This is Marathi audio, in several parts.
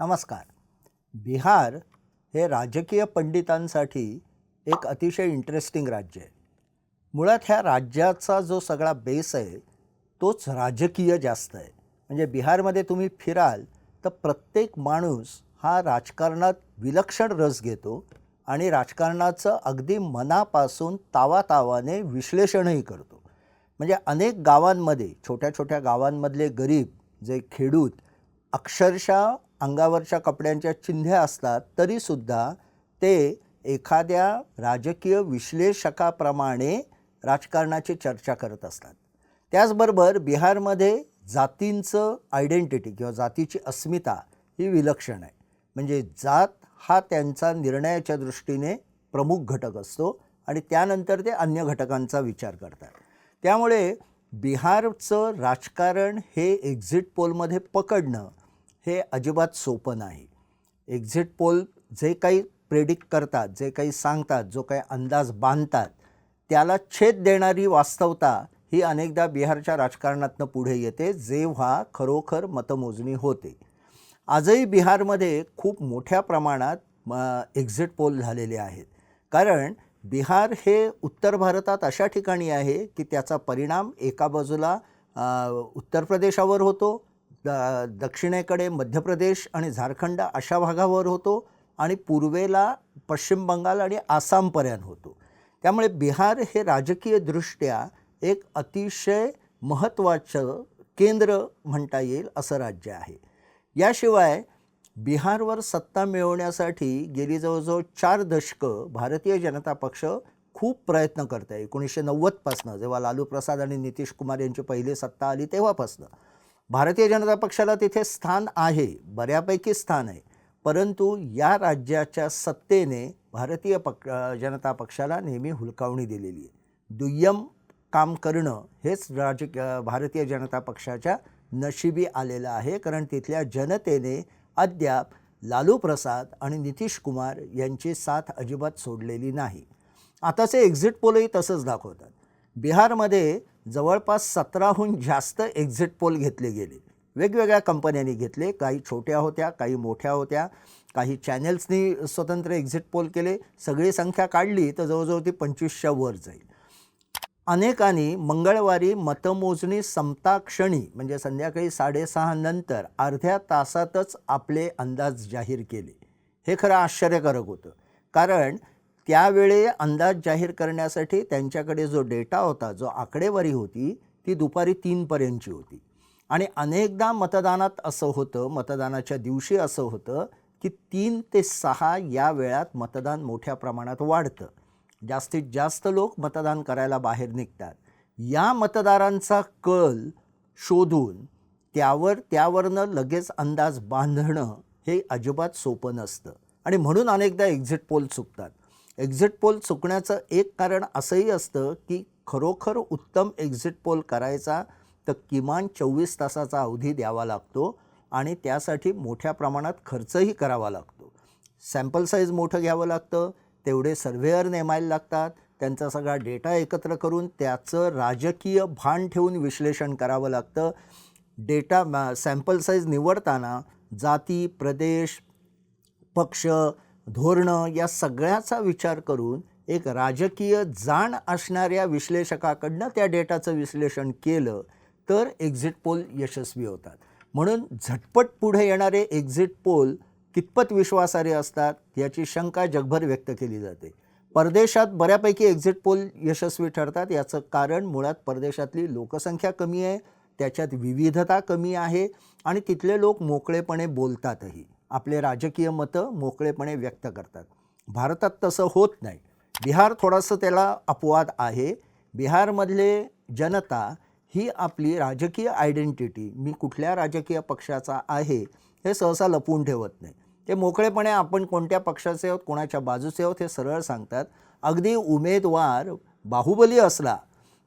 नमस्कार. बिहार हे राजकीय पंडितांसाठी एक अतिशय इंटरेस्टिंग राज्य आहे. मुळात ह्या राज्याचा जो सगळा बेस आहे तोच राजकीय जास्त आहे. म्हणजे बिहारमध्ये तुम्ही फिराल तर प्रत्येक माणूस हा राजकारणात विलक्षण रस घेतो आणि राजकारणाचं अगदी मनापासून तावातावाने विश्लेषणही करतो. म्हणजे अनेक गावांमध्ये छोट्या छोट्या गावांमधले गरीब जे खेडूत अक्षरशः अंगावरच्या कपड्यांच्या चिन्ह्या असतात तरीसुद्धा ते एखाद्या राजकीय विश्लेषकाप्रमाणे राजकारणाची चर्चा करत असतात. त्याचबरोबर बिहारमध्ये जातींचं आयडेंटिटी किंवा जातीची अस्मिता ही विलक्षण आहे. म्हणजे जात हा त्यांचा निर्णयाच्या दृष्टीने प्रमुख घटक असतो आणि त्यानंतर ते अन्य घटकांचा विचार करतात. त्यामुळे बिहारचं राजकारण हे एक्झिट पोलमध्ये पकडणं हे अजिबात सोपं नाही. एक्झिट पोल जे काही प्रेडिक्ट करतात जे काही सांगतात जो काही अंदाज बांधतात त्याला छेद देणारी वास्तवता ही अनेकदा बिहारच्या राजकारणातनं पुढे येते जेव्हा खरोखर मतमोजणी होते. आजही बिहारमध्ये खूप मोठ्या प्रमाणात म एक्झिट पोल झालेले आहेत. कारण बिहार हे उत्तर भारतात अशा ठिकाणी आहे की त्याचा परिणाम एका बाजूला उत्तर प्रदेशावर होतो द दक्षिणेकडे मध्य प्रदेश आणि झारखंड अशा भागावर होतो आणि पूर्वेला पश्चिम बंगाल आणि आसामपर्यंत होतो. त्यामुळे बिहार हे राजकीयदृष्ट्या एक अतिशय महत्त्वाचं केंद्र म्हणता येईल असं राज्य आहे. याशिवाय बिहारवर सत्ता मिळवण्यासाठी गेली जवळजवळ चार दशकं भारतीय जनता पक्ष खूप प्रयत्न करत आहे एकोणीसशे नव्वदपासनं जेव्हा लालू प्रसाद आणि नितीश कुमार यांची पहिली सत्ता आली तेव्हापासनं. भारतीय जनता पक्षाला तिथे स्थान आहे बऱ्यापैकी स्थान आहे. परंतु या राज्याच्या सत्तेने भारतीय पक्ष जनता पक्षाला नेहमी हुलकावणी दिलेली आहे. दुय्यम काम करणं हेच राजक भारतीय जनता पक्षाच्या नशिबी आलेलं आहे कारण तिथल्या जनतेने अद्याप लालू प्रसाद आणि नितीश कुमार यांची साथ अजिबात सोडलेली नाही. आताचे एक्झिट पोलही तसंच दाखवतात. बिहारमध्ये जवळपास सतराहून जास्त एक्झिट पोल घेतले गेले. वेगवेगळ्या कंपन्यांनी घेतले. काही छोट्या होत्या काही मोठ्या होत्या. काही चॅनेल्सनी स्वतंत्र एक्झिट पोल केले. सगळी संख्या काढली तर जवळजवळ ती पंचवीसच्या वर जाईल. अनेकांनी मंगळवारी मतमोजणी समताक्षणी म्हणजे संध्याकाळी साडेसहा नंतर अर्ध्या तासातच आपले अंदाज जाहीर केले. हे खरं आश्चर्यकारक होतं. कारण त्यावेळे अंदाज जाहीर करण्यासाठी त्यांच्याकडे जो डेटा होता जो आकडेवारी होती ती दुपारी तीनपर्यंतची होती. आणि अनेकदा मतदानात असं होतं मतदानाच्या दिवशी असं होतं की तीन ते सहा या वेळात मतदान मोठ्या प्रमाणात वाढतं. जास्तीत जास्त लोक मतदान करायला बाहेर निघतात. या मतदारांचा कल शोधून त्यावर त्यावरनं लगेच अंदाज बांधणं हे अजिबात सोपं नसतं. आणि म्हणून अनेकदा एक्झिट पोल चुकतात. एक्झिट पोल चुकण्याचं एक कारण असंही असतं की खरोखर उत्तम एक्झिट पोल करायचा तर किमान चोवीस तासाचा अवधी द्यावा लागतो आणि त्यासाठी मोठ्या प्रमाणात खर्चही करावा लागतो. सॅम्पल साईज मोठं घ्यावं लागतं तेवढे सर्व्हेअर नेमायला लागतात त्यांचा सगळा डेटा एकत्र करून त्याचं राजकीय भान ठेवून विश्लेषण करावं लागतं. डेटा सॅम्पल साईज निवडताना जाती प्रदेश पक्ष धोरणं या सगळ्याचा विचार करून एक राजकीय जाण असणाऱ्या विश्लेषकाकडनं त्या डेटाचं विश्लेषण केलं तर एक्झिट पोल यशस्वी होतात. म्हणून झटपट पुढे येणारे एक्झिट पोल कितपत विश्वासार्ह असतात याची शंका जगभर व्यक्त केली जाते. परदेशात बऱ्यापैकी एक्झिट पोल यशस्वी ठरतात याचं कारण मुळात परदेशातली लोकसंख्या कमी आहे त्याच्यात विविधता कमी आहे आणि तिथले लोक मोकळेपणे बोलतातही. आपले राजकीय मतं मोकळेपणे व्यक्त करतात. भारतात तसं होत नाही. बिहार थोडंसं त्याला अपवाद आहे. बिहारमधले जनता ही आपली राजकीय आयडेंटिटी मी कुठल्या राजकीय पक्षाचा आहे हे सहसा लपवून ठेवत नाही. ते मोकळेपणे आपण कोणत्या पक्षाचे आहोत कोणाच्या बाजूचे आहोत हे सरळ सांगतात. अगदी उमेदवार बाहुबली असला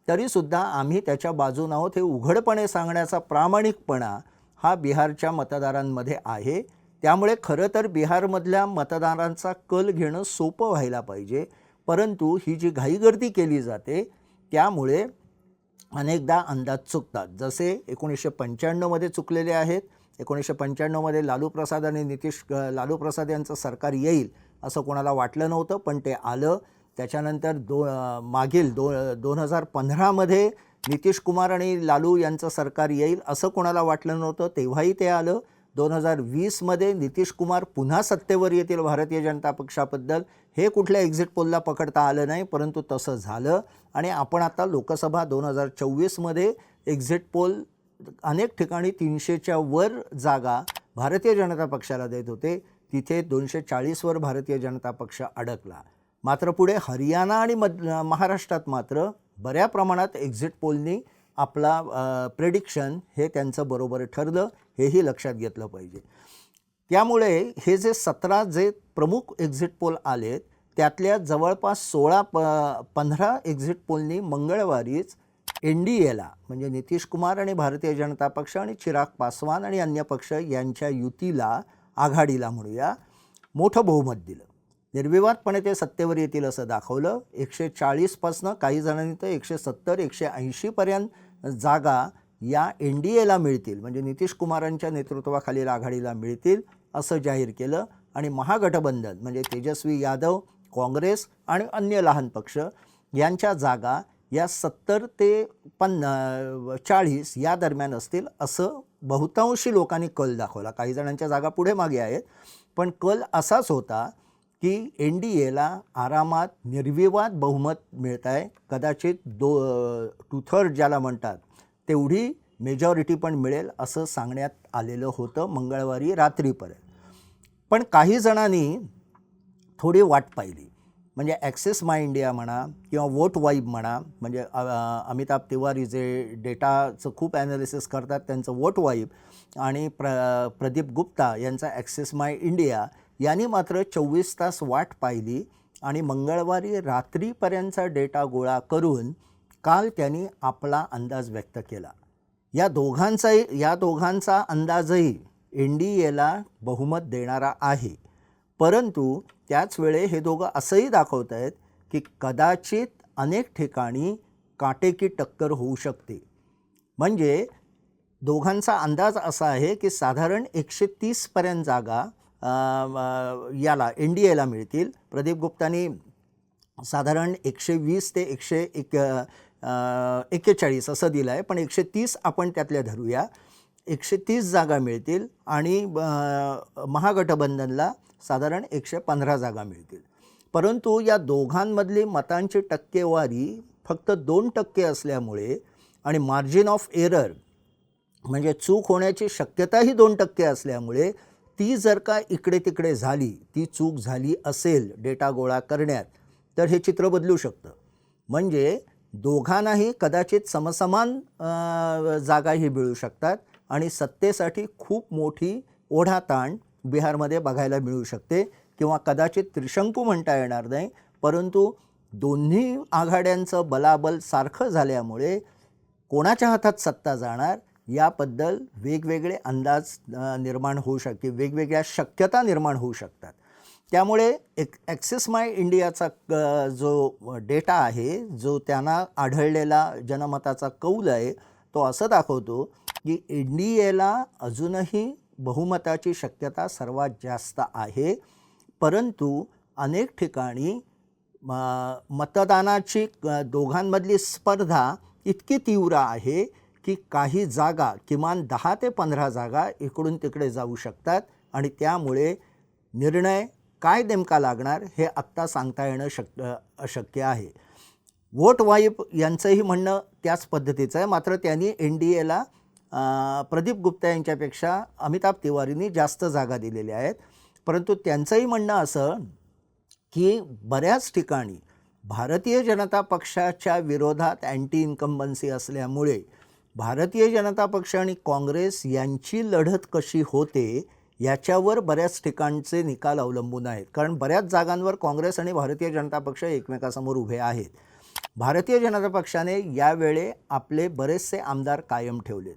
तरीसुद्धा आम्ही त्याच्या बाजून आहोत हे उघडपणे सांगण्याचा प्रामाणिकपणा हा बिहारच्या मतदारांमध्ये आहे. त्यामुळे खरं तर बिहारमधल्या मतदारांचा कल घेणं सोपं व्हायला पाहिजे. परंतु ही जी घाईगर्दी केली जाते त्यामुळे अनेकदा अंदाज चुकतात. जसे एकोणीसशे पंच्याण्णवमध्ये चुकलेले आहेत एकोणीसशे पंच्याण्णवमध्ये लालू प्रसाद आणि नितीश लालू प्रसाद यांचं सरकार येईल असं कोणाला वाटलं नव्हतं पण ते आलं. त्याच्यानंतर दो मागील दो दोन हजार पंधरामध्ये नितीश कुमार आणि लालू यांचं सरकार येईल असं कोणाला वाटलं नव्हतं तेव्हाही ते आलं. दोन हजार वीसमध्ये नितीश कुमार पुन्हा सत्तेवर येतील भारतीय जनता पक्षाबद्दल. हे कुठल्या एक्झिट पोलला पकडता आलं नाही परंतु तसं झालं. आणि आपण आता लोकसभा दोन हजार चोवीसमध्ये एक्झिट पोल अनेक ठिकाणी तीनशेच्या वर जागा भारतीय जनता पक्षाला देत होते. तिथे दोनशे चाळीसवर भारतीय जनता पक्ष अडकला. मात्र पुढे हरियाणा आणि मद महाराष्ट्रात मात्र बऱ्या प्रमाणात एक्झिट पोलनी आपला प्रेडिक्शन हे त्यांचं बरोबर ठरलं हेही लक्षात घेतलं पाहिजे. त्यामुळे हे जे सतरा जे प्रमुख एक्झिट पोल आलेत त्यातल्या जवळपास सोळा प पंधरा एक्झिट पोलनी मंगळवारीच एन डी एला म्हणजे नितीश कुमार आणि भारतीय जनता पक्ष आणि चिराग पासवान आणि अन्य पक्ष यांच्या युतीला आघाडीला म्हणूया मोठं बहुमत दिलं. निर्विवादपणे ते सत्तेवर येतील असं दाखवलं. एकशे चाळीसपासनं काही जणांनी तर एकशे सत्तर एकशे ऐंशीपर्यंत जागा या एन डी एला मिळतील. म्हणजे नितीश कुमारांच्या नेतृत्वाखालील आघाडीला मिळतील असं जाहीर केलं आणि महागठबंधन म्हणजे तेजस्वी यादव काँग्रेस आणि अन्य लहान पक्ष यांच्या जागा या सत्तर ते पन्ना चाळीस या दरम्यान असतील असं बहुतांशी लोकांनी कल दाखवला. काही जणांच्या जागा पुढे मागे आहेत पण कल असाच होता की एन डी एला आरामात निर्विवाद बहुमत मिळत आहे कदाचित दो टू थर्ड ज्याला म्हणतात तेवढी मेजॉरिटी पण मिळेल असं सांगण्यात आलेलं होतं मंगळवारी रात्रीपर्यंत. पण काही जणांनी थोडी वाट पाहिली. म्हणजे ॲक्सेस माय इंडिया म्हणा किंवा वोट वाईब म्हणा म्हणजे अमिताभ तिवारी जे डेटाचं खूप ॲनालिसिस करतात त्यांचं वोट वाईब आणि प्र प्रदीप गुप्ता यांचा ॲक्सेस माय इंडिया यांनी मात्र चोवीस तास वाट पाहिली आणि मंगळवारी रात्रीपर्यंतचा डेटा गोळा करून काल त्यांनी आपला अंदाज व्यक्त केला. या दोघांचाही या दोघांचा अंदाजही एन डी एला बहुमत देणारा आहे. परंतु त्याच वेळे हे दोघं असंही दाखवत आहेत की कदाचित अनेक ठिकाणी काटेकी टक्कर होऊ शकते. म्हणजे दोघांचा अंदाज असा आहे की साधारण एकशे तीसपर्यंत जागा याला एन डी एला मिळतील. प्रदीप गुप्तानी साधारण एकशे वीस ते एकशे एक एक्केचाळीस असं दिलं आहे पण एकशे तीस आपण त्यातल्या धरूया. एकशे तीस जागा मिळतील आणि महागठबंधनला साधारण एकशे पंधरा जागा मिळतील. परंतु या दोघांमधली मतांची टक्केवारी फक्त दोन टक्के असल्यामुळे आणि मार्जिन ऑफ एरर म्हणजे चूक होण्याची शक्यताही दोन टक्के असल्यामुळे ती जर का इकडे तिकडे झाली ती चूक झाली असेल डेटा गोळा करण्यात तर हे चित्र बदलू शकतं. म्हणजे दोघांनाही कदाचित समसमान जागाही मिळू शकतात आणि सत्तेसाठी खूप मोठी ओढाताण बिहारमध्ये बघायला मिळू शकते किंवा कदाचित त्रिशंकू म्हणता येणार नाही परंतु दोन्ही आघाड्यांचं बलाबल सारखं झाल्यामुळे कोणाच्या हातात सत्ता जाणार याबद्दल वेगवेगळे अंदाज निर्माण होऊ शकते वेगवेगळ्या शक्यता निर्माण होऊ शकतात. त्यामुळे एक ॲक्सिस माय इंडियाचा क जो डेटा आहे जो त्यांना आढळलेला जनमताचा कौल आहे तो असं दाखवतो की इंडियेला अजूनही बहुमताची शक्यता सर्वात जास्त आहे. परंतु अनेक ठिकाणी मतदानाची दोघांमधली स्पर्धा इतकी तीव्र आहे की काही जागा किमान दहा ते पंधरा जागा इकडून तिकडे जाऊ शकतात आणि त्यामुळे निर्णय काय नेमका लागणार हे आत्ता सांगता येणं शक्य अशक्य आहे. वोट वाईप यांचंही म्हणणं त्याच पद्धतीचं आहे. मात्र त्यांनी एन डी एला प्रदीप गुप्ता यांच्यापेक्षा अमिताभ तिवारींनी जास्त जागा दिलेल्या आहेत. परंतु त्यांचंही म्हणणं असं की बऱ्याच ठिकाणी भारतीय जनता पक्षाच्या विरोधात अँटी इन्कम्बन्सी असल्यामुळे भारतीय जनता पक्ष आणि काँग्रेस यांची लढत कशी होते याच्यावर बऱ्याच ठिकाणचे निकाल अवलंबून आहेत. कारण बऱ्याच जागांवर काँग्रेस आणि भारतीय जनता पक्ष एकमेकासमोर उभे आहेत. भारतीय जनता पक्षाने यावेळे आपले बरेचसे आमदार कायम ठेवलेत.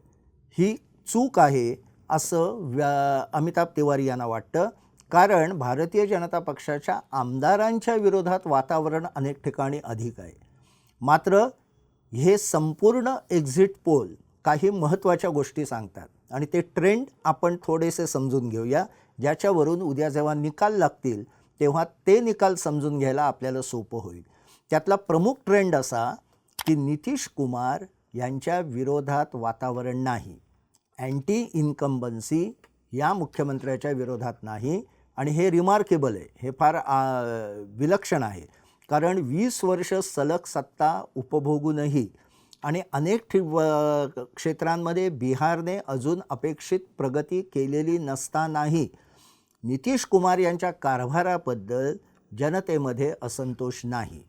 ही चूक आहे असं व्या अमिताभ तिवारी यांना वाटतं. कारण भारतीय जनता पक्षाच्या आमदारांच्या विरोधात वातावरण अनेक ठिकाणी अधिक आहे. मात्र हे संपूर्ण एक्झिट पोल काही महत्त्वाच्या गोष्टी सांगतात. आणि ते ट्रेंड आपण थोडेसे समजून घेऊया. ज्याच्यावरून उद्या जेव्हा निकाल लागतील तेव्हा ते निकाल समजून घ्यायला आपल्याला सोपं होईल. त्यातला प्रमुख ट्रेंड असा की नितीश कुमार यांच्या विरोधात वातावरण नाही. अँटी इन्कम्बन्सी या मुख्यमंत्र्याच्या विरोधात नाही. आणि हे रिमार्केबल आहे. हे फार विलक्षण आहे. कारण वीस वर्ष सलग सत्ता उपभोगूनही आणि अनेक ठि व- क्षेत्रांमध्ये बिहारने अजून अपेक्षित प्रगती केलेली नसतानाही नितीश कुमार यांच्या कारभाराबद्दल जनतेमध्ये असंतोष नाही.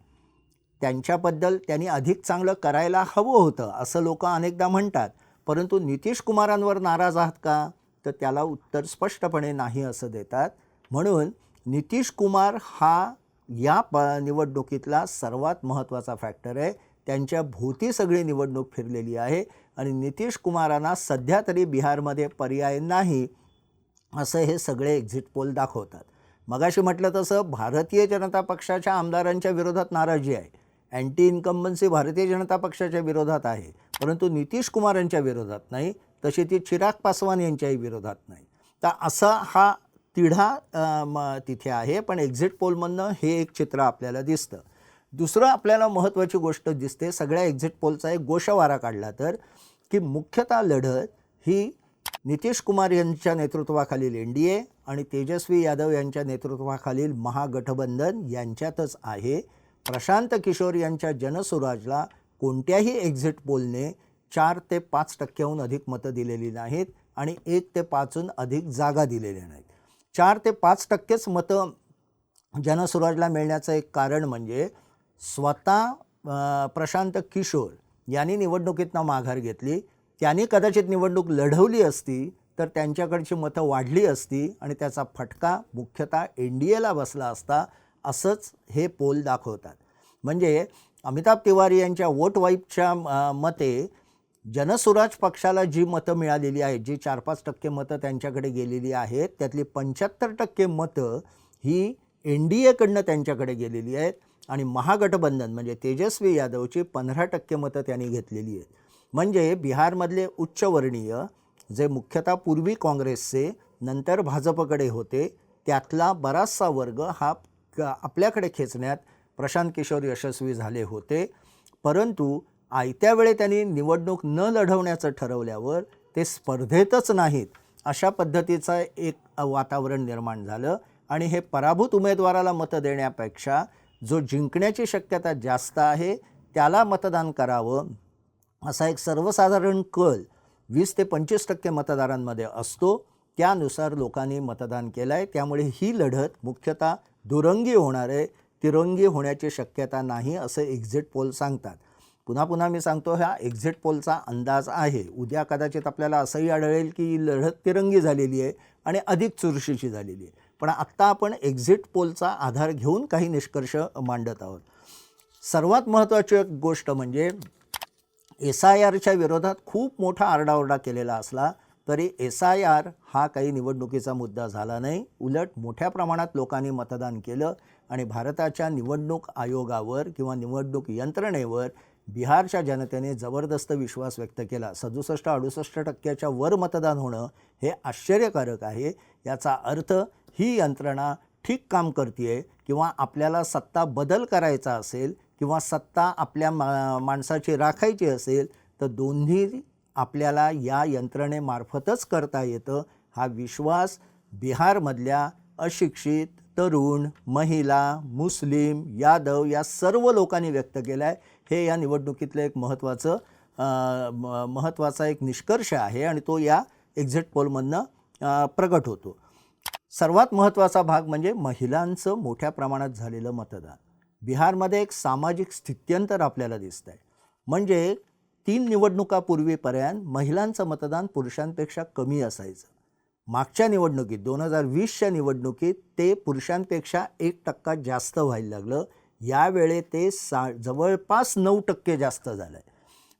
त्यांच्याबद्दल त्यांनी अधिक चांगलं करायला हवं होतं असं लोक अनेकदा म्हणतात. परंतु नितीश कुमारांवर नाराज आहात का? तर त्याला उत्तर स्पष्टपणे नाही असं देतात. म्हणून नितीश कुमार हा या प निवडणुकीतला सर्वात महत्त्वाचा फॅक्टर आहे. त्यांच्या भोवती सगळी निवडणूक फिरलेली आहे आणि नितीश कुमारांना सध्या तरी बिहारमध्ये पर्याय नाही असं हे सगळे एक्झिट पोल दाखवतात. मगाशी म्हटलं तसं भारतीय जनता पक्षाच्या आमदारांच्या विरोधात नाराजी आहे. अँटी इन्कम्बन्सी भारतीय जनता पक्षाच्या विरोधात आहे. परंतु नितीश कुमारांच्या विरोधात नाही तशी ती चिराग पासवान यांच्याही विरोधात नाही. तर असा हा तिढा म तिथे आहे पण एक्झिट पोलमधनं हे एक चित्र आपल्याला दिसतं. दुसरं आपल्याला महत्त्वाची गोष्ट दिसते सगळ्या एक्झिट पोलचा एक गोषवारा काढला तर की मुख्यतः लढत ही नितीश कुमार यांच्या नेतृत्वाखालील एन डी ए आणि तेजस्वी यादव यांच्या नेतृत्वाखालील महागठबंधन यांच्यातच आहे. प्रशांत किशोर यांच्या जनसुराजला कोणत्याही एक्झिट पोलने चार ते पाच टक्क्याहून अधिक मतं दिलेली नाहीत आणि एक ते पाचहून अधिक जागा दिलेल्या नाहीत. चार ते पाच टक्केच मतं जनसुराजला मिळण्याचं एक कारण म्हणजे स्वतः प्रशांत किशोर यांनी निवडणुकीतनं माघार घेतली. त्यांनी कदाचित निवडणूक लढवली असती तर त्यांच्याकडची मतं वाढली असती आणि त्याचा फटका मुख्यतः एन डी एला बसला असता असंच हे पोल दाखवतात. म्हणजे अमिताभ तिवारी यांच्या वोट वाईपच्या मते जनसुराज पक्षाला जी मतं मिळालेली आहेत जी चार पाच टक्के मतं त्यांच्याकडे गेलेली आहेत त्यातली पंच्याहत्तर टक्के मतं ही एन डी एकडनं त्यांच्याकडे गेलेली आहेत आणि महागठबंधन म्हणजे तेजस्वी यादवची पंधरा टक्के मतं त्यांनी घेतलेली आहेत. म्हणजे बिहारमधले उच्चवर्णीय जे मुख्यतः पूर्वी काँग्रेसचे नंतर भाजपकडे होते त्यातला बराचसा वर्ग हा क- आपल्याकडे खेचण्यात प्रशांत किशोर यशस्वी झाले होते. परंतु आयत्या वेळे त्यांनी निवडणूक न लढवण्याचं ठरवल्यावर ते स्पर्धेतच नाहीत. अशा पद्धतीचं एक वातावरण निर्माण झालं आणि हे पराभूत उमेदवाराला मतं देण्यापेक्षा जो जिंकण्याची शक्यता जास्त आहे त्याला मतदान करावं असा एक सर्वसाधारण कल वीस ते पंचवीस टक्के मतदारांमध्ये असतो. त्यानुसार लोकांनी मतदान केलं आहे त्यामुळे ही लढत मुख्यतः दुरंगी होणार आहे. तिरंगी होण्याची शक्यता नाही असं एक्झिट पोल सांगतात. पुन्हा पुन्हा मी सांगतो ह्या एक्झिट पोलचा अंदाज आहे. उद्या कदाचित आपल्याला असंही आढळेल की लढत तिरंगी झालेली आहे आणि अधिक चुरशीची झालेली आहे. पण आत्ता आपण एक्झिट पोलचा आधार घेऊन काही निष्कर्ष मांडत आहोत. सर्वात महत्त्वाची एक गोष्ट म्हणजे एस आय आरच्या विरोधात खूप मोठा आरडाओरडा केलेला असला तरी एस आय आर हा काही निवडणुकीचा मुद्दा झाला नाही. उलट मोठ्या प्रमाणात लोकांनी मतदान केलं आणि भारताच्या निवडणूक आयोगावर किंवा निवडणूक यंत्रणेवर बिहारच्या जनतेने जबरदस्त विश्वास व्यक्त केला. सदुसष्ट अडुसष्ट टक्क्याच्या वर मतदान होणं हे आश्चर्यकारक आहे. याचा अर्थ ही यंत्रणा ठीक काम करते किंवा आपल्याला सत्ता बदल करायचा असेल किंवा सत्ता आपल्या मा माणसाची राखायची असेल तर दोन्ही आपल्याला या यंत्रणेमार्फतच करता येतं हा विश्वास बिहारमधल्या अशिक्षित तरुण महिला मुस्लिम यादव या सर्व लोकांनी व्यक्त केला आहे हे या निवडणुकीतलं एक महत्त्वाचं म- महत्त्वाचा एक निष्कर्ष आहे आणि तो या एक्झिट पोलमधनं प्रकट प्रगट होतो. सर्वात महत्त्वाचा भाग म्हणजे महिलांचं मोठ्या प्रमाणात झालेलं मतदान. बिहारमध्ये एक सामाजिक स्थित्यंतर आपल्याला दिसतं आहे म्हणजे तीन निवडणुकापूर्वीपर्यंत महिलांचं मतदान पुरुषांपेक्षा कमी असायचं. मागच्या निवडणुकीत दोन हजार वीसच्या निवडणुकीत ते पुरुषांपेक्षा एक टक्का जास्त व्हायला लागलं. यावेळे ते सा जवळपास नऊ टक्के जास्त झालं आहे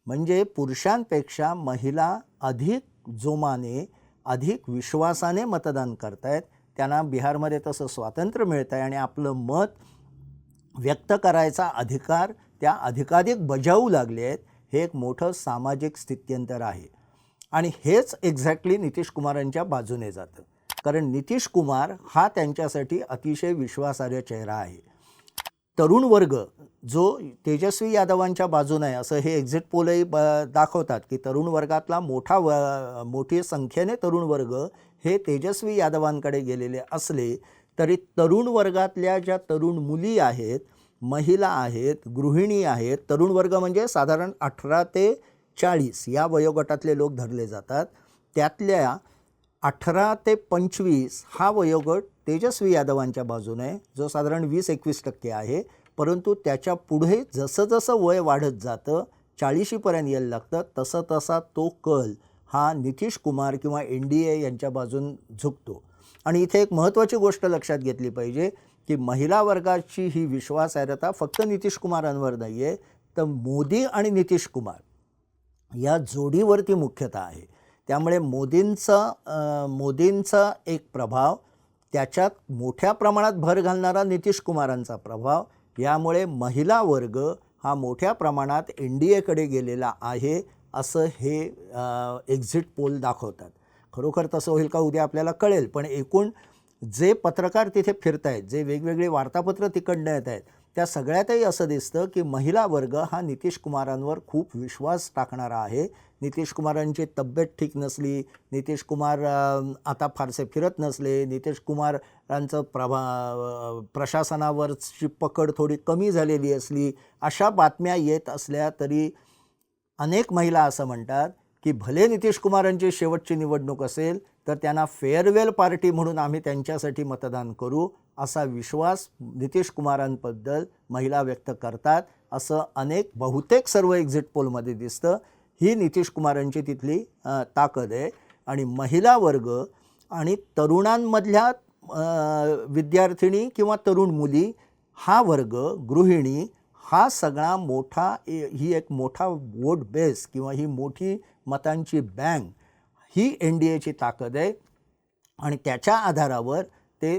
म्हणजे पुरुषांपेक्षा महिला अधिक जोमाने अधिक विश्वासाने मतदान करतायत. त्यांना बिहारमध्ये तसं स्वातंत्र्य मिळतं आहे आणि आपलं मत व्यक्त करायचा अधिकार त्या अधिकाधिक बजावू लागले आहेत. हे एक मोठं सामाजिक स्थित्यंतर आहे. आणि हेच एक्झॅक्टली नितीश कुमारांच्या बाजूने जातं. कारण नितीश कुमार हा त्यांच्यासाठी अतिशय विश्वासार्ह चेहरा आहे. तरुण वर्ग जो तेजस्वी यादवांच्या बाजूनं आहे असं हे एक्झिट पोलही ब दाखवतात की तरुण वर्गातला मोठा व मोठी संख्येने तरुण वर्ग हे तेजस्वी यादवांकडे गेलेले असले तरी तरुण वर्गातल्या ज्या तरुण मुली आहेत महिला आहेत गृहिणी आहेत तरुण वर्ग म्हणजे साधारण अठरा ते चाळीस या वयोगटातले लोक धरले जातात. त्यातल्या अठरा ते पंचवीस हा वयोगट तेजस्वी यादवांच्या बाजूने आहे, जो साधारण वीस एकवीस टक्के आहे. परंतु त्याच्या पुढे जसं जसं वय वाढत जातं चाळीशीपर्यंत यायला लागतं तसं तसा तो कल हा नितीश कुमार किंवा एन डी ए यांच्या बाजून झुकतो. आणि इथे एक महत्त्वाची गोष्ट लक्षात घेतली पाहिजे की महिला वर्गाची ही विश्वासार्हता फक्त नितीश कुमारांवर नाही आहे तर मोदी आणि नितीश कुमार या जोडीवरती मुख्यतः आहे. त्यामुळे मोदींचा मोदींचा एक प्रभाव त्याच्यात मोठ्या प्रमाणात भर घालणारा नितीश कुमारांचा प्रभाव यामुळे महिला वर्ग हा मोठ्या प्रमाणात एन डी एकडे गेलेला आहे असं हे एक्झिट पोल दाखवतात. खरोखर तसं होईल का उद्या आपल्याला कळेल पण एकूण जे पत्रकार तिथे फिरत आहेत जे वेगवेगळे वार्तापत्र तिकडनं येत आहेत त्या सगळ्यातही असं दिसतं की महिला वर्ग हा नितीश कुमारांवर खूप विश्वास टाकणारा आहे. नितीश कुमारांची तब्येत ठीक नसली नितीश कुमार आता फारसे फिरत नसले नितीश कुमारांचं प्रभा प्रशासनावरची पकड थोडी कमी झालेली असली अशा बातम्या येत असल्या तरी अनेक महिला असं म्हणतात की भले नितीश कुमारांची शेवटची निवडणूक असेल तर त्यांना फेअरवेल पार्टी म्हणून आम्ही त्यांच्यासाठी मतदान करू असा विश्वास नितीश कुमारांबद्दल महिला व्यक्त करतात असं अनेक बहुतेक सर्व एक्झिट पोलमध्ये दिसतं. ही नितीश कुमारांची तिथली ताकद आहे. आणि महिला वर्ग आणि तरुणांमधल्या विद्यार्थिनी किंवा तरुण मुली हा वर्ग गृहिणी हा सगळा मोठा ए- ही एक मोठा वोट बेस किंवा ही मोठी मतांची बँक ही एन डी एची ताकद आहे. आणि त्याच्या आधारावर ते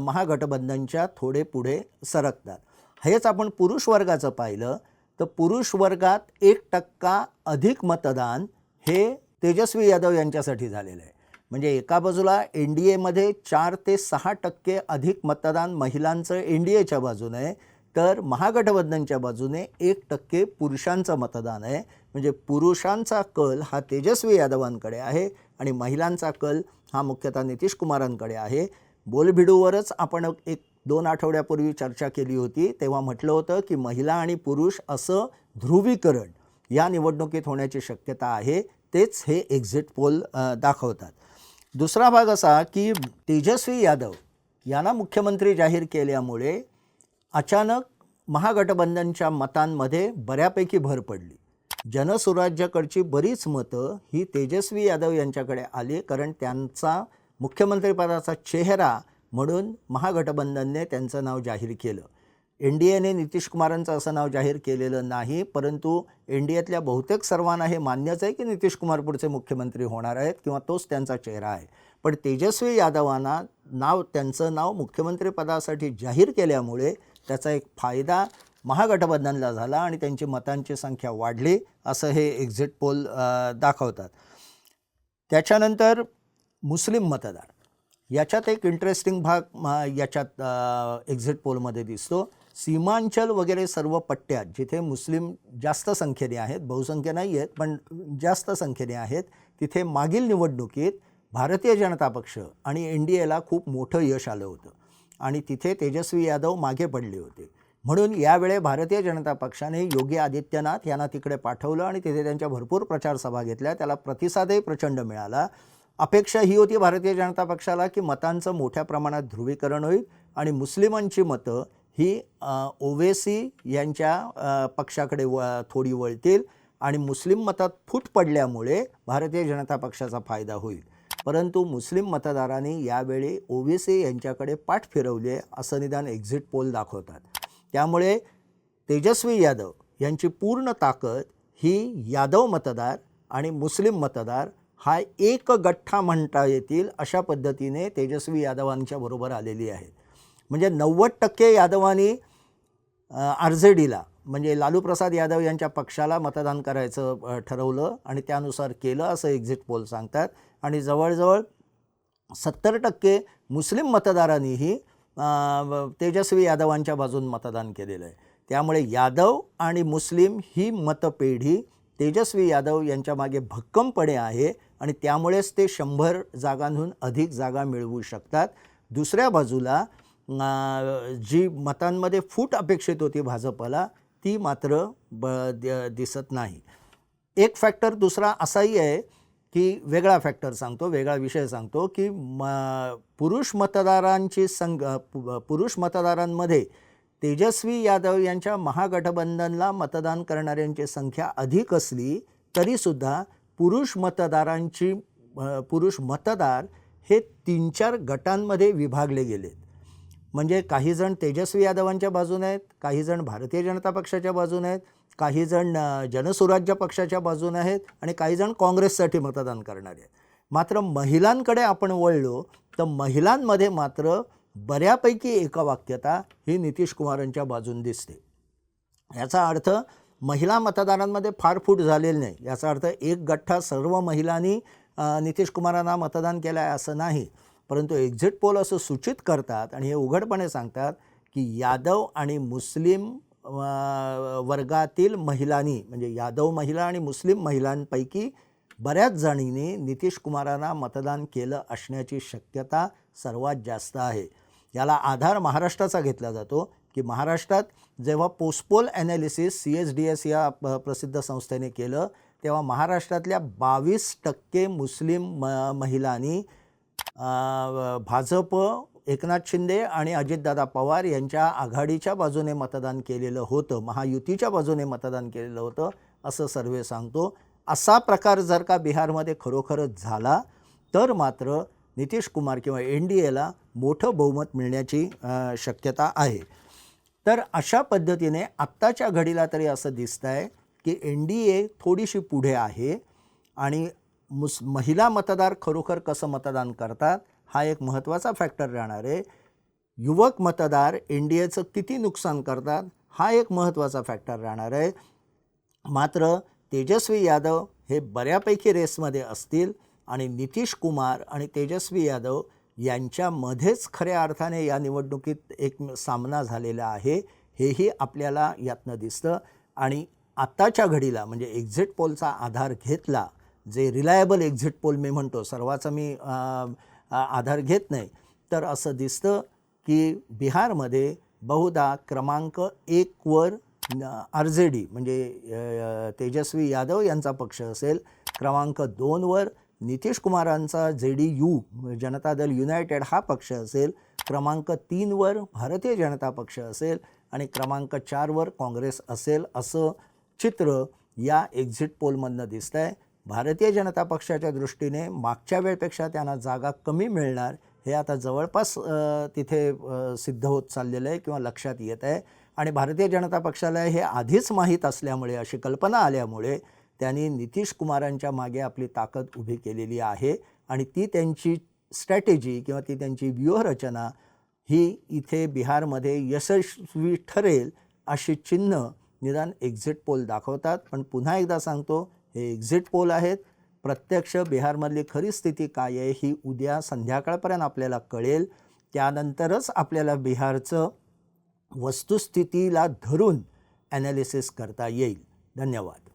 महागठबंधनच्या थोडे पुढे सरकतात. हेच आपण पुरुष वर्गाचं पाहिलं तर पुरुष वर्गात एक टक्का अधिक मतदान हे तेजस्वी यादव यांच्यासाठी झालेलं आहे. म्हणजे एका बाजूला एन डी एमध्ये चार ते सहा टक्के अधिक मतदान महिलांचं एन डी एच्या बाजूने आहे तर महागठबंधनच्या बाजूने एक टक्के पुरुषांचं मतदान आहे. म्हणजे पुरुषांचा कल हा तेजस्वी यादवांकडे आहे आणि महिलांचा कल हा मुख्यतः नितीश कुमारांकडे आहे. बोलभिडूवरच आपण एक दोन आठवड्यापूर्वी चर्चा केली होती. तेव्हा म्हटलं होतं की महिला आणि पुरुष असं ध्रुवीकरण या निवडणुकीत होण्याची शक्यता आहे. तेच हे एक्झिट पोल दाखवतात. दुसरा भाग असा की तेजस्वी यादव यांना मुख्यमंत्री जाहीर केल्यामुळे अचानक महागठबंधनच्या मतांमध्ये बऱ्यापैकी भर पडली. जनसुराज्याकडची बरीच मतं ही तेजस्वी यादव यांच्याकडे आली कारण त्यांचा मुख्यमंत्रीपदाचा चेहरा म्हणून महागठबंधनने त्यांचं नाव जाहीर केलं. एन डी एने नितीश कुमारांचं असं नाव जाहीर केलेलं नाही परंतु एन डी एतल्या बहुतेक सर्वांना हे मान्यच आहे की नितीश कुमार पुढचे मुख्यमंत्री होणार आहेत किंवा तोच त्यांचा चेहरा आहे. पण तेजस्वी यादवांना नाव त्यांचं नाव मुख्यमंत्रीपदासाठी जाहीर केल्यामुळे त्याचा एक फायदा महागठबंधनला झाला आणि त्यांची मतांची संख्या वाढली असं हे एक्झिट पोल दाखवतात. त्याच्यानंतर मुस्लिम मतदार. याच्यात एक इंटरेस्टिंग भाग म- याच्यात एक्झिट पोलमध्ये दिसतो. सीमांचल वगैरे सर्व पट्ट्यात जिथे मुस्लिम जास्त संख्येने आहेत बहुसंख्य नाही आहेत पण जास्त संख्येने आहेत तिथे मागील निवडणुकीत भारतीय जनता पक्ष आणि एन डी एला खूप मोठं यश आलं होतं. आणि तिथे तेजस्वी यादव मागे पडले होते. म्हणून यावेळे भारतीय जनता पक्षाने योगी आदित्यनाथ यांना तिकडे पाठवलं आणि तिथे त्यांच्या भरपूर प्रचारसभा घेतल्या. त्याला प्रतिसादही प्रचंड मिळाला. अपेक्षा ही होती भारतीय जनता पक्षाला की मतांचं मोठ्या प्रमाणात ध्रुवीकरण होईल आणि मुस्लिमांची मतं ही ओवेसी यांच्या पक्षाकडे व थोडी वळतील आणि मुस्लिम मतात फूट पडल्यामुळे भारतीय जनता पक्षाचा फायदा होईल. परंतु मुस्लिम मतदारांनी यावेळी ओबीसी यांच्याकडे पाठ फिरवली आहे असं निदान एक्झिट पोल दाखवतात. त्यामुळे तेजस्वी यादव यांची पूर्ण ताकद ही यादव मतदार आणि मुस्लिम मतदार हा एक गठ्ठा म्हणता येतील अशा पद्धतीने तेजस्वी यादवांच्या बरोबर आलेली आहे म्हणजे नव्वद टक्के यादवांनी आर जे डीला म्हणजे लालू प्रसाद यादव यांच्या पक्षाला मतदान करायचं ठरवलं आणि त्यानुसार केलं असं एक्झिट पोल सांगतात. आणि जवळजवळ सत्तर टक्के मुस्लिम मतदारांनीही तेजस्वी यादवांच्या बाजून मतदान केलेलं आहे. त्यामुळे यादव आणि मुस्लिम ही मतपेढी तेजस्वी यादव यांच्या मागे भक्कमपणे आहे आणि त्यामुळेच ते शंभर जागांहून अधिक जागा मिळवू शकतात. दुसऱ्या बाजूला जी मतांमध्ये फूट अपेक्षित होती भाजपला ती मात्र ब द- दिसत नाही. एक फॅक्टर दुसरा असाही आहे की वेगळा फॅक्टर सांगतो वेगळा विषय सांगतो की म पुरुष मतदारांची संघ पु- पुरुष मतदारांमध्ये तेजस्वी यादव यांच्या महागठबंधनला मतदान करणाऱ्यांची संख्या अधिक असली तरीसुद्धा पुरुष मतदारांची पुरुष मतदार हे तीन चार गटांमध्ये विभागले गेलेत. म्हणजे काही जण तेजस्वी यादवांच्या बाजूने आहेत काही जण भारतीय जनता पक्षाच्या बाजूने आहेत काही जण जनसुराज्य पक्षाच्या बाजूने आहेत आणि काही जण काँग्रेससाठी मतदान करणारे आहेत. मात्र महिलांकडे आपण वळलो तर महिलांमध्ये मात्र बऱ्यापैकी एकवाक्यता ही नितीश कुमारांच्या बाजून दिसते. याचा अर्थ महिला मतदारांमध्ये फार फूट झालेली नाही. याचा अर्थ एक गठ्ठा सर्व महिलांनी नितीश कुमारांना मतदान केलं आहे असं नाही. परंतु एक्झिट पोल असं सूचित करतात आणि हे उघडपणे सांगतात की यादव आणि मुस्लिम वर्गातील महिलांनी म्हणजे यादव महिला आणि मुस्लिम महिलांपैकी बऱ्याच जणींनी नितीश कुमारांना मतदान केलं असण्याची शक्यता सर्वात जास्त आहे. याला आधार महाराष्ट्राचा घेतला जातो की महाराष्ट्रात जेव्हा post poll analysis C S D S या प्रसिद्ध संस्थेने केलं तेव्हा महाराष्ट्रातल्या बावीस टक्के मुस्लिम म महिलांनी भाजप एकनाथ शिंदे आणि अजितदादा पवार यांच्या आघाडीच्या बाजूने मतदान केलेलं होतं. महायुतीच्या बाजूने मतदान केलेलं होतं असं सर्वे सांगतो. असा प्रकार जर का बिहारमध्ये खरोखरच झाला तर मात्र नितीश कुमार किंवा एन डी एला मोठं बहुमत मिळण्याची शक्यता आहे. तर अशा पद्धतीने आत्ताच्या घडीला तरी असं दिसतं आहे की एन डी ए थोडीशी पुढे आहे आणि मुस महिला मतदार खरोखर कसं मतदान करतात? हा एक महत्त्वाचा फॅक्टर राहणार आहे. युवक मतदार एन डी एचं किती नुकसान करतात? हा एक महत्त्वाचा फॅक्टर राहणार आहे. मात्र तेजस्वी यादव हे बऱ्यापैकी रेसमध्ये असतील आणि नितीश कुमार आणि तेजस्वी यादव यांच्यामध्येच खऱ्या अर्थाने या निवडणुकीत एक सामना झालेला आहे हेही आपल्याला यातनं दिसतं. आणि आत्ताच्या घडीला म्हणजे एक्झिट पोलचा आधार घेतला जे रिलायबल एक्झिट पोल मी म्हणतो सर्वाचा मी आधार घेत नाही तर असं दिसतं की बिहारमध्ये बहुधा क्रमांक एकवर आर जे डी म्हणजे तेजस्वी यादव यांचा पक्ष असेल क्रमांक दोनवर नितीश कुमारांचा जे D you Janata Dal United हा पक्ष असेल क्रमांक तीनवर भारतीय जनता पक्ष असेल आणि क्रमांक चारवर काँग्रेस असेल असं चित्र या एक्झिट पोलमधनं दिसतं आहे भारतीय जनता पक्षाच्या दृष्टीने मागच्या वेळपेक्षा त्यांना जागा कमी मिळणार हे आता जवळपास तिथे सिद्ध होत चाललेलं आहे किंवा लक्षात येत आहे. आणि भारतीय जनता पक्षाला हे आधीच माहीत असल्यामुळे अशी कल्पना आल्यामुळे त्यांनी नितीश कुमारांच्या मागे आपली ताकद उभी केलेली आहे आणि ती त्यांची स्ट्रॅटेजी किंवा ती त्यांची व्यूहरचना ही इथे बिहारमध्ये यशस्वी ठरेल अशी चिन्ह निदान एक्झिट पोल दाखवतात. पण पुन्हा एकदा सांगतो हे एक्झिट पोल आहेत. प्रत्यक्ष बिहारमधली खरी स्थिती काय आहे ही उद्या संध्याकाळपर्यंत आपल्याला कळेल. त्यानंतरच आपल्याला बिहारचं वस्तुस्थितीला धरून ॲनालिसिस करता येईल. धन्यवाद.